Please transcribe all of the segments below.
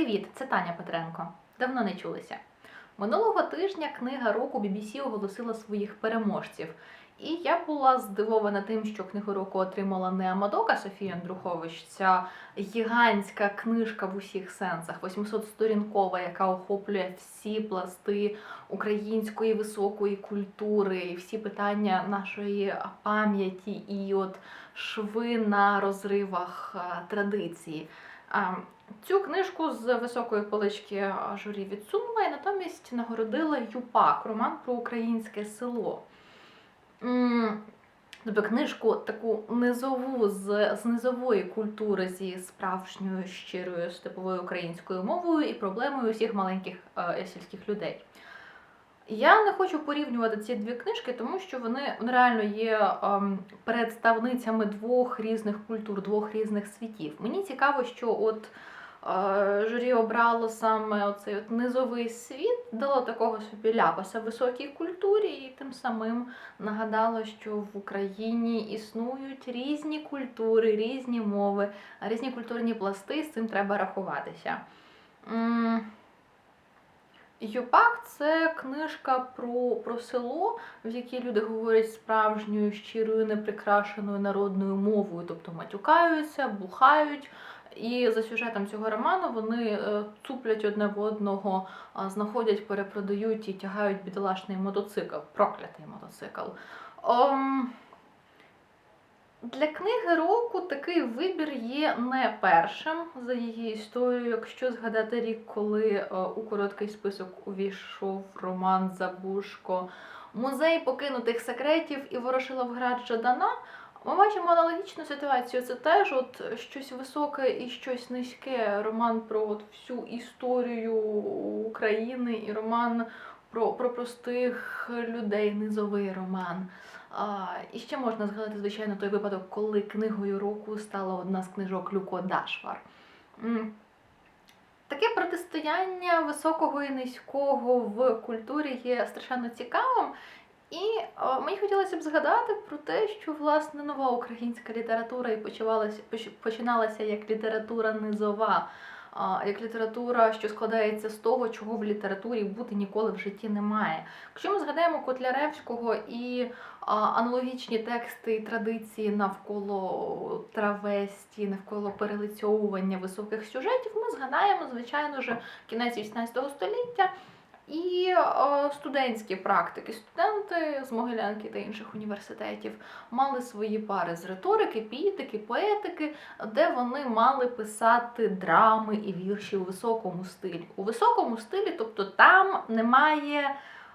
Привіт, це Таня Петренко. Давно не чулися. Минулого тижня книга року BBC оголосила своїх переможців. І я була здивована тим, що книгу року отримала не Амадока Софія Андрухович, ця гігантська книжка в усіх сенсах, 800-сторінкова, яка охоплює всі пласти української високої культури, і всі питання нашої пам'яті і от шви на розривах традиції. Цю книжку з високої полички журі відсунула і натомість нагородила Юпак, роман про українське село. Тобто книжку таку низову з, з низової культури зі справжньою щирою степовою українською мовою і проблемою усіх маленьких е, сільських людей. Я не хочу порівнювати ці дві книжки, тому що вони, реально є ем, представницями двох різних культур, двох різних світів. Мені цікаво, що от е, журі обрало саме оцей от низовий світ, дало такого собі ляпаса високій культурі, і тим самим нагадало, що в Україні існують різні культури, різні мови, різні культурні пласти, з цим треба рахуватися. М, Юпак це книжка про, про село, в якій люди говорять справжньою, щирою, неприкрашеною народною мовою, тобто матюкаються, бухають. І за сюжетом цього роману вони е, цуплять одне в одного, знаходять, перепродають і тягають бідолашний мотоцикл, проклятий мотоцикл. Для книги року такий вибір є не першим за її історією. Якщо згадати рік, коли е, у короткий список увійшов роман Забушко, музей покинутих секретів і Ворошиловград Жадана. Ми бачимо аналогічну ситуацію. Це теж от щось високе і щось низьке. Роман про от всю історію України і роман про, про простих людей, низовий роман. І ще можна згадати, звичайно, той випадок, коли книгою року стала одна з книжок Люко Дашвар. Таке протистояння високого і низького в культурі є страшенно цікавим. І мені хотілося б згадати про те, що власне нова українська література і починалася як література низова, як література, що складається з того, чого в літературі бути ніколи в житті немає. Якщо ми згадаємо Котляревського і аналогічні тексти і традиції навколо травесті, навколо перелицьовування високих сюжетів, ми згадаємо, звичайно ж, кінець 18 століття. І студентські практики. Студенти з Могилянки та інших університетів мали свої пари з риторики, піетики, поетики, де вони мали писати драми і вірші у високому стилі. У високому стилі, тобто там немає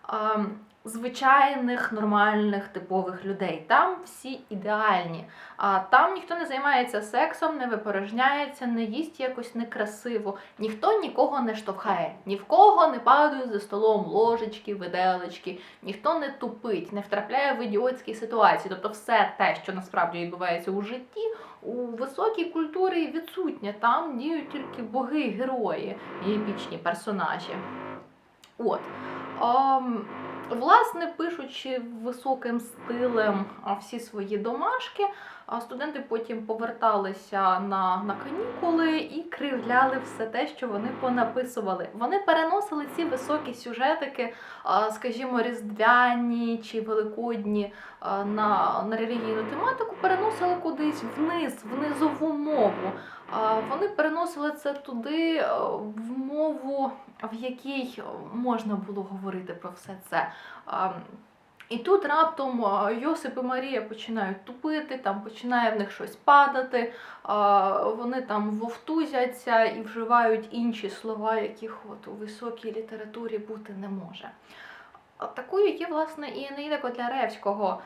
е, звичайних нормальних типових людей. Там всі ідеальні. А там ніхто не займається сексом, не випорожняється, не їсть якось некрасиво, ніхто нікого не штовхає, ні в кого не падають за столом ложечки, виделечки, ніхто не тупить, не втрапляє в ідіотські ситуації. Тобто все те, що насправді відбувається у житті, у високій культурі відсутнє. Там діють тільки боги, герої і епічні персонажі. От. Ам, Власне, пишучи високим стилем всі свої домашки, студенти потім поверталися на, на канікули і кривляли все те, що вони понаписували. Вони переносили ці високі сюжетики, скажімо, різдвяні чи великодні на, на релігійну тематику, переносили кудись вниз, в низову мову. Вони переносили це туди в мову, в якій можна було говорити про все це. І тут раптом Йосип і Марія починають тупити, там починає в них щось падати, вони там вовтузяться і вживають інші слова, яких от у високій літературі бути не може. Такою є, власне, і Енеїда Котляревського.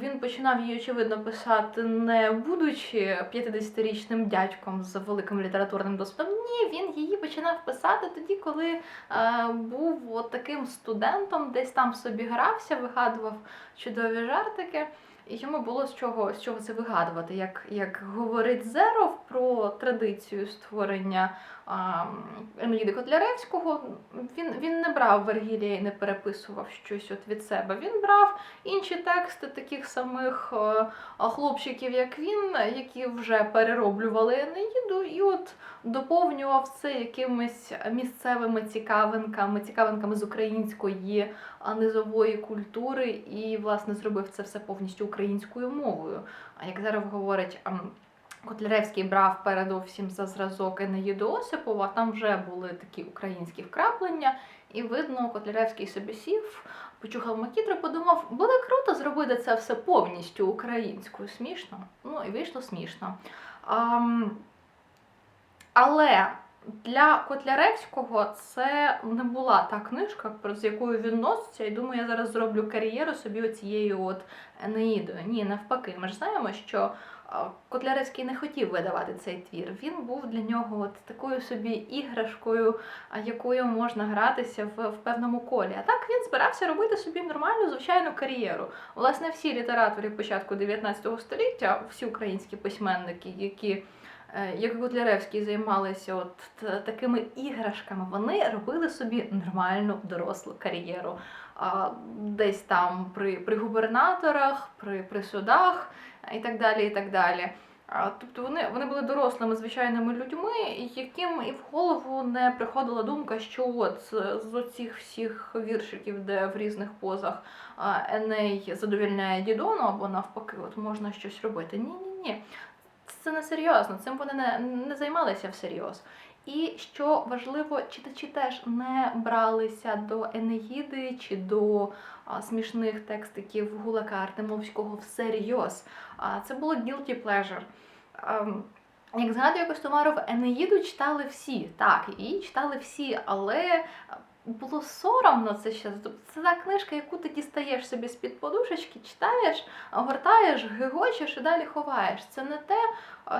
Він починав її, очевидно, писати, не будучи 50-річним дядьком з великим літературним досвідом. Ні, він її починав писати тоді, коли е, був от таким студентом, десь там собі грався, вигадував чудові жартики. і йому було з чого з чого це вигадувати. Як як говорить Зеров про традицію створення а, Котляревського, він він не брав Вергілія і не переписував щось от від себе. Він брав інші тексти таких самих хлопчиків, як він, які вже перероблювали Енеїду, і от доповнював це якимись місцевими цікавинками, цікавинками з української низової культури, і, власне, зробив це все повністю українською мовою. А як зараз говорить, Котляревський брав передовсім за зразок Енеїду Осипова, там вже були такі українські вкраплення, і видно, Котляревський собі сів, почухав макітру, подумав, буде круто зробити це все повністю українською. Смішно. Ну і вийшло смішно. А, але для Котляревського це не була та книжка, з якою він носиться, і думаю, я зараз зроблю кар'єру собі оцією от Енеїдою. Ні, навпаки, ми ж знаємо, що Котляревський не хотів видавати цей твір. Він був для нього от такою собі іграшкою, якою можна гратися в, в певному колі. А так він збирався робити собі нормальну, звичайну кар'єру. Власне, всі літератори початку 19 століття, всі українські письменники, які Е, як Котляревський займалися от такими іграшками, вони робили собі нормальну дорослу кар'єру. Десь там при при губернаторах, при при судах і так далі. і так далі. Тобто вони вони були дорослими звичайними людьми, яким і в голову не приходила думка, що от з оцих всіх віршиків, де в різних позах Еней задовільняє Дідону, або навпаки, от можна щось робити. Ні, ні, ні це не серйозно, цим вони не, не займалися всерйоз. І що важливо, читачі теж не бралися до Енеїди чи до а, смішних текстиків Гулака Артемовського всерйоз. А, Це було guilty pleasure. А, ем, як згадує Костомаров, Енеїду читали всі, так, і читали всі, але було соромно це ще. Це та книжка, яку ти дістаєш собі з-під подушечки, читаєш, гортаєш, гигочеш і далі ховаєш. Це не те,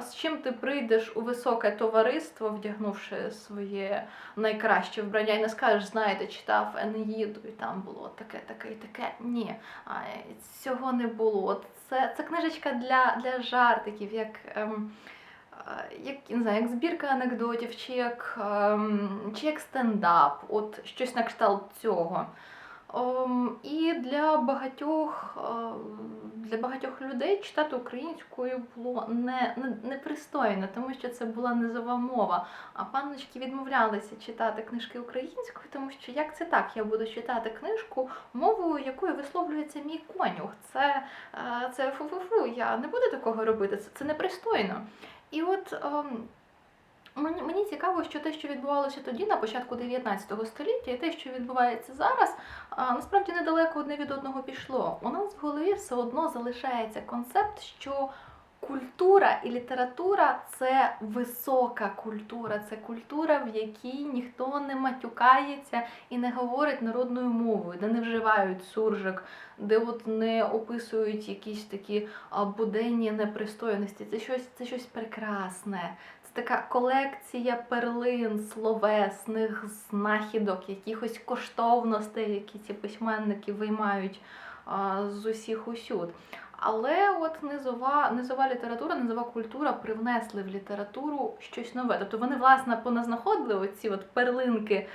з чим ти прийдеш у високе товариство, вдягнувши своє найкраще вбрання, і не скажеш, знаєте, читав Енеїду, і там було таке, таке і таке. Ні, цього не було. Це це книжечка для для жартиків. як... Ем, як не знаю, як збірка анекдотів, чи як ем, чи як стендап, от щось на кшталт цього. Ем, і для багатьох для багатьох людей читати українською було не, не, непристойно, тому що це була низова мова. А панночки відмовлялися читати книжки українською, тому що як це так? Я буду читати книжку мовою, якою висловлюється мій конюх. Це це фу-фу-фу, я не буду такого робити, це, це непристойно. І от ем, мені, цікаво, що те, що відбувалося тоді, на початку 19 століття, і те, що відбувається зараз, насправді недалеко одне від одного пішло. У нас в голові все одно залишається концепт, що Культура і література це висока культура, це культура, в якій ніхто не матюкається і не говорить народною мовою, де не вживають суржик, де от не описують якісь такі буденні непристойності. Це щось, це щось прекрасне. Це така колекція перлин, словесних знахідок, якихось коштовностей, які ці письменники виймають з усіх усюд. Але от низова низова література, низова культура привнесли в літературу щось нове. Тобто вони, власне, поназнаходили оці от перлинки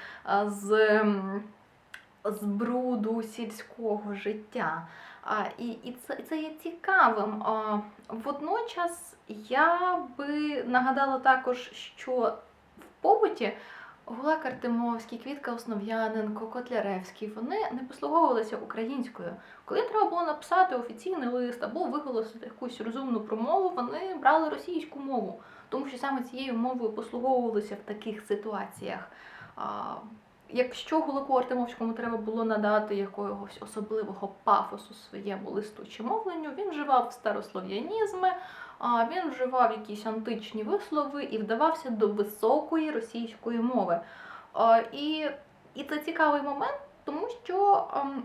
з з бруду сільського життя. А, І і це це є цікавим. А, Водночас я би нагадала також, що в побуті Гулак Артемовський, Квітка Основ'яненко, Котляревський вони не послуговувалися українською. Коли треба було написати офіційний лист або виголосити якусь розумну промову, вони брали російську мову, тому що саме цією мовою послуговувалися в таких ситуаціях. Якщо Гулаку Артемовському треба було надати якогось особливого пафосу своєму листу чи мовленню, він вживав старослов'янізми, він вживав якісь античні вислови і вдавався до високої російської мови. І і це цікавий момент, тому що ем,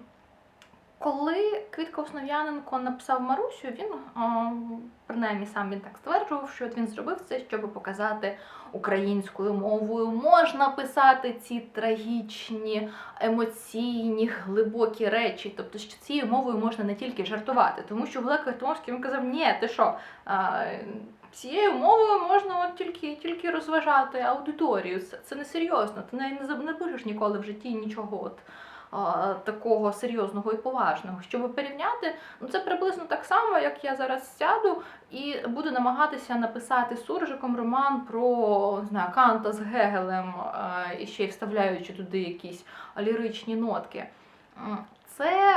Коли Квітка Основ'яненко написав Марусю, він а, принаймні сам він так стверджував, що от він зробив це, щоб показати українською мовою можна писати ці трагічні, емоційні, глибокі речі. Тобто, що цією мовою можна не тільки жартувати, тому що Глек Артемовський він казав, ні, ти що? Цією мовою можна от тільки, тільки розважати аудиторію. Це, не серйозно. Ти не, не, заб- ніколи в житті нічого от, такого серйозного і поважного. Щоб порівняти, ну це приблизно так само, як я зараз сяду і буду намагатися написати суржиком роман про не знаю, Канта з Гегелем, і ще й вставляючи туди якісь ліричні нотки. Це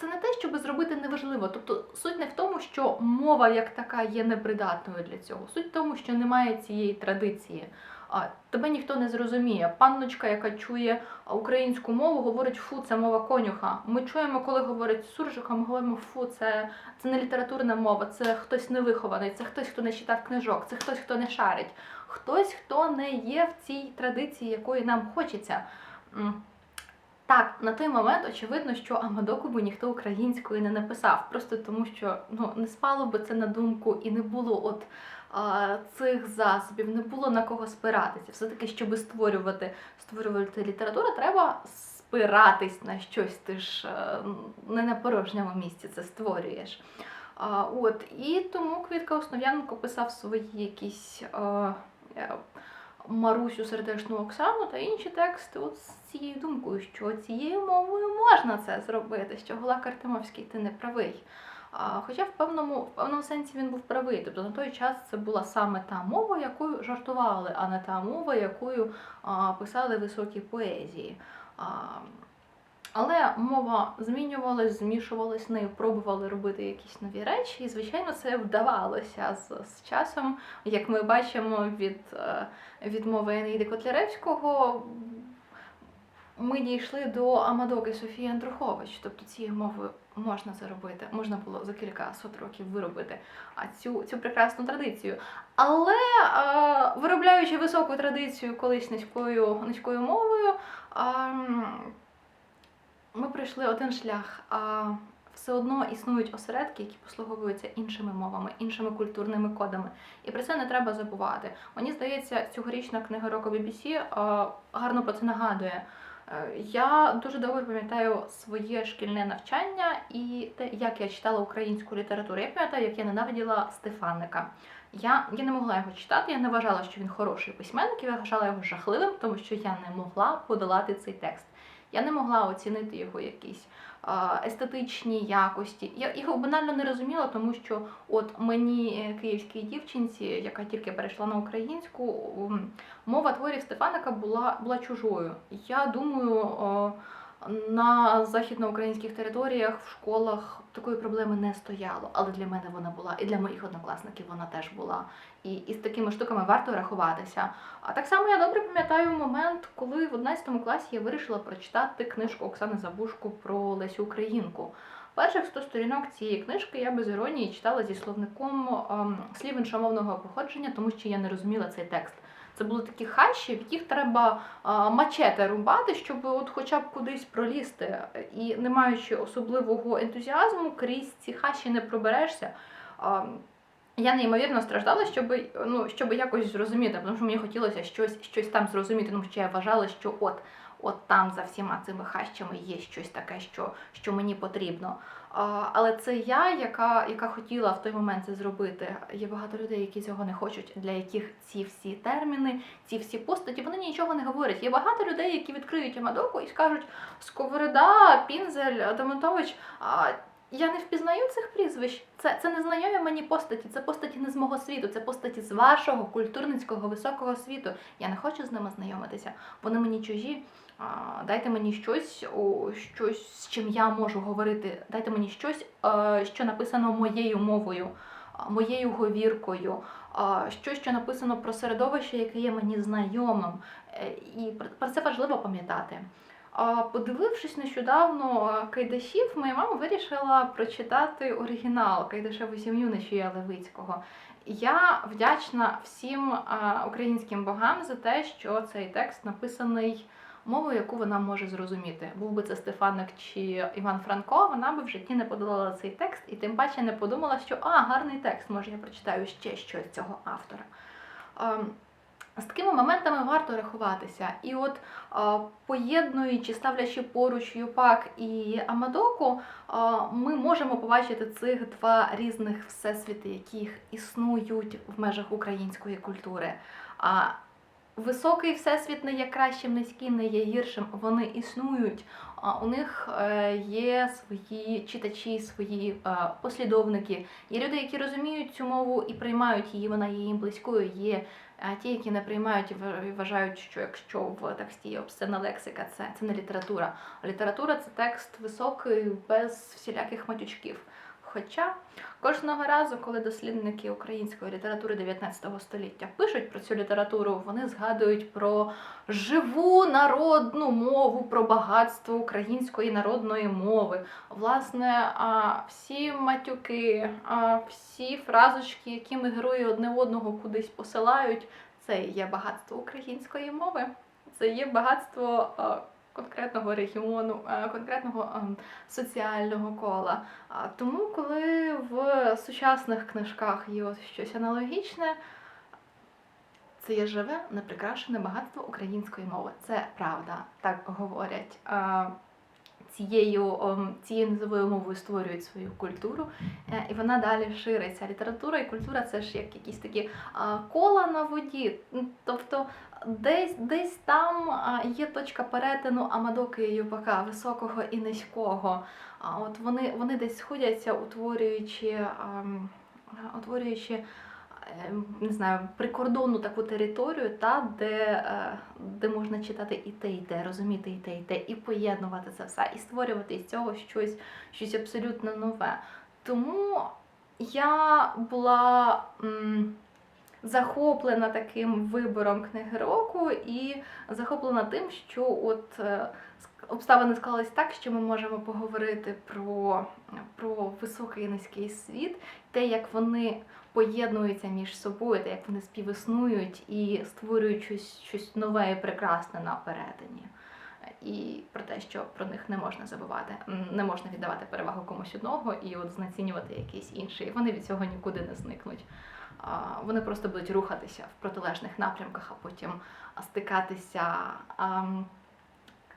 це не те, щоб зробити неважливо. Тобто суть не в тому, що мова як така є непридатною для цього. Суть в тому, що немає цієї традиції. Тебе ніхто не зрозуміє. Панночка, яка чує українську мову, говорить фу, це мова конюха. Ми чуємо, коли говорять суржика, ми говоримо фу, це, це не літературна мова, це хтось невихований, це хтось, хто не читав книжок, це хтось, хто не шарить, хтось, хто не є в цій традиції, якої нам хочеться. Так, на той момент очевидно, що Амадоку би ніхто українською не написав, просто тому що ну не спало би це на думку і не було от цих засобів, не було на кого спиратися. Все таки, щоб створювати створювати літературу, треба спиратись на щось. Ти ж е, не на порожньому місці це створюєш. От і тому Квітка Основ'яненко писав свої якісь. е, е, Марусю сердечну Оксану та інші тексти от з цією думкою, що цією мовою можна це зробити, що Гулак Артемовський ти не правий. Хоча в певному, в певному сенсі він був правий. Тобто на той час це була саме та мова, якою жартували, а не та мова, якою писали високі поезії. Але мова змінювалась, змішувалась нею, пробували робити якісь нові речі, і звичайно це вдавалося з, з часом. Як ми бачимо від, е, від мови Енеїди Котляревського, ми дійшли до Амадоки Софії Андрухович. Тобто цією мовою можна це робити, можна було за кілька сот років виробити цю, цю прекрасну традицію. Але е, виробляючи високу традицію колись низькою, низькою мовою, ем, ми пройшли один шлях, а все одно існують осередки, які послуговуються іншими мовами, іншими культурними кодами. І про це не треба забувати. Мені здається, цьогорічна книга року BBC а, гарно про це нагадує. Я дуже добре пам'ятаю своє шкільне навчання і те, як я читала українську літературу. Я пам'ятаю, як я ненавиділа Стефаника. Я, я не могла його читати, я не вважала, що він хороший письменник, я вважала його жахливим, тому що я не могла подолати цей текст. Я не могла оцінити його якісь а, естетичні якості. Я його банально не розуміла, тому що от мені, е, київській дівчинці, яка тільки перейшла на українську, мова творів Стефаника була, була чужою. Я думаю, на західноукраїнських територіях в школах такої проблеми не стояло, але для мене вона була, і для моїх однокласників вона теж була. І, і з такими штуками варто рахуватися. А так само я добре пам'ятаю момент, коли в 11 класі я вирішила прочитати книжку Оксани Забушко про Лесю Українку. Перших 100 сторінок цієї книжки я без іронії читала зі словником ем, слів іншомовного походження, тому що я не розуміла цей текст. Це були такі хащі, в яких треба мачете рубати, щоб от хоча б кудись пролізти. І не маючи особливого ентузіазму, крізь ці хащі не проберешся. Я неймовірно страждала, щоб, ну, щоб якось зрозуміти, тому що мені хотілося щось, щось там зрозуміти, тому що я вважала, що от, от там за всіма цими хащами є щось таке, що, що мені потрібно. Але це я, яка, яка хотіла в той момент це зробити. Є багато людей, які цього не хочуть, для яких ці всі терміни, ці всі постаті, вони нічого не говорять. Є багато людей, які відкриють Амадоку і скажуть Сковорода, Пінзель, Адамантович. А, я не впізнаю цих прізвищ. Це, це не знайомі мені постаті, це постаті не з мого світу, це постаті з вашого культурницького високого світу. Я не хочу з ними знайомитися. Вони мені чужі. Дайте мені щось, щось, з чим я можу говорити. Дайте мені щось, е, що написано моєю мовою, моєю говіркою, щось, що написано про середовище, яке є мені знайомим. Е, І про- це важливо пам'ятати. Подивившись нещодавно е, Кайдашів, моя мама вирішила прочитати оригінал Кайдашеву сім'ю Нечія Левицького. Я вдячна всім українським богам за те, що цей текст написаний мовою, яку вона може зрозуміти. Був би це Стефаник чи Іван Франко, вона би в житті не подолала цей текст і тим паче не подумала, що а, гарний текст, може я прочитаю ще щось цього автора. Ем, З такими моментами варто рахуватися. І от е, поєднуючи, ставлячи поруч Юпак і Амадоку, е, ми можемо побачити цих два різних всесвіти, які існують в межах української культури. Високий всесвіт не є кращим, низький не є гіршим. Вони існують. А у них е, є свої читачі, свої е, послідовники. Є люди, які розуміють цю мову і приймають її, вона є їм близькою. Є ті, які не приймають і вважають, що якщо в тексті є обсценна лексика, це, це не література. Література це текст високий, без всіляких матючків. Хоча кожного разу, коли дослідники української літератури 19 століття пишуть про цю літературу, вони згадують про живу народну мову, про багатство української народної мови. Власне, всі матюки, всі фразочки, якими герої одне одного кудись посилають, це є багатство української мови, це є багатство конкретного регіону, конкретного ем, соціального кола. Тому, коли в сучасних книжках є ось щось аналогічне, це є живе, неприкрашене багатство української мови. Це правда, так говорять. Цією, ем, цією низовою мовою створюють свою культуру, е, і вона далі шириться. Література і культура це ж як якісь такі кола на воді. Тобто десь, десь там є точка перетину Амадоки і Юпака, високого і низького. От вони, вони десь сходяться, утворюючи, утворюючи е, не знаю, прикордонну таку територію, та, де, е, де можна читати і те, і те, розуміти і те, і те, і поєднувати це все, і створювати із цього щось, щось абсолютно нове. Тому я була м, захоплена таким вибором книги року і захоплена тим, що от. е, Обставини склались так, що ми можемо поговорити про, про високий і низький світ, те, як вони поєднуються між собою, те, як вони співіснують і створюють щось, щось нове і прекрасне на перетині. І про те, що про них не можна забувати, не можна віддавати перевагу комусь одного і от знецінювати якийсь інший. Вони від цього нікуди не зникнуть. Вони просто будуть рухатися в протилежних напрямках, а потім стикатися.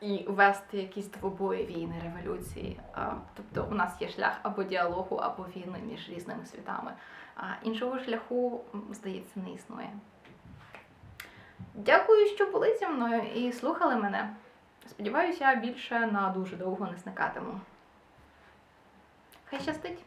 і вести якісь двобої війни, революції. Тобто у нас є шлях або діалогу, або війни між різними світами. А іншого шляху, здається, не існує. Дякую, що були зі мною і слухали мене. Сподіваюся, я більше на дуже довго не зникатиму. Хай щастить!